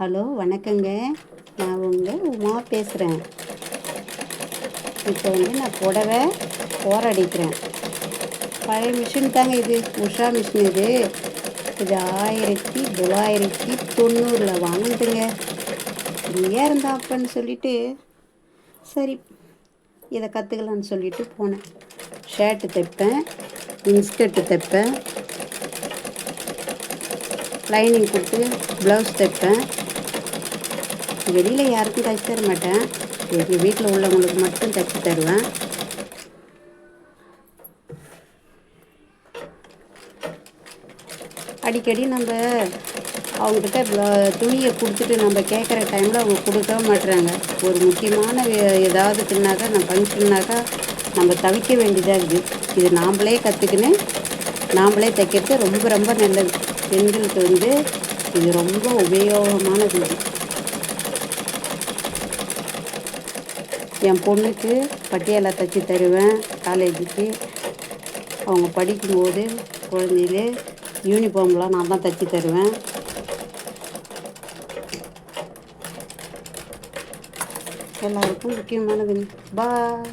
Hello வணக்கங்க. நான் உங்கள் உமா பேசுகிறேன் இப்போ வந்து நான் புடவை போராடிக்கிறேன் பழைய மிஷின் தாங்க இது. உஷா மிஷின் இது. இது ஆயிரத்தி தொள்ளாயிரத்தி தொண்ணூறில் வாங்கிட்டுங்க ஃப்ரீயாக இருந்தா அப்பன்னு சொல்லிட்டு சரி இதை கற்றுக்கலான்னு சொல்லிட்டு போனேன். ஷர்ட்டு தைப்பேன் இன்ஸ்கர்ட்டு தைப்பேன். லைனிங் கொடுத்து ப்ளவுஸ் தைப்பேன். வெளியில் யாருக்கும் தைச்சி தர மாட்டேன். எங்கள் வீட்டில் உள்ளவங்களுக்கு மட்டும் தைச்சி தருவேன். அடிக்கடி நம்ம அவங்கக்கிட்ட துணியை கொடுத்துட்டு நம்ம கேட்குற டைமில் அவங்க கொடுக்க மாட்டுறாங்க ஒரு முக்கியமான ஏதாவது ஏதாவதுக்குனாக்கா நம்ம ஃபங்க்ஷன்னாக்கா நம்ம தவிக்க வேண்டியதாக இருக்குது இது நாம்ளே கற்றுக்கின்னு நாம்ளே தைக்கிறது ரொம்ப ரொம்ப நல்லது. பெண்களுக்கு வந்து இது ரொம்ப உபயோகமானது இது. என் பொண்ணுக்கு பட்டியாலா தைச்சி தருவேன் காலேஜுக்கு. அவங்க படிக்கும்போது குழந்தையிலே யூனிஃபார்ம்லாம் நான் தான் தைச்சி தருவேன். எல்லாருக்கும் முக்கியமானது பாய்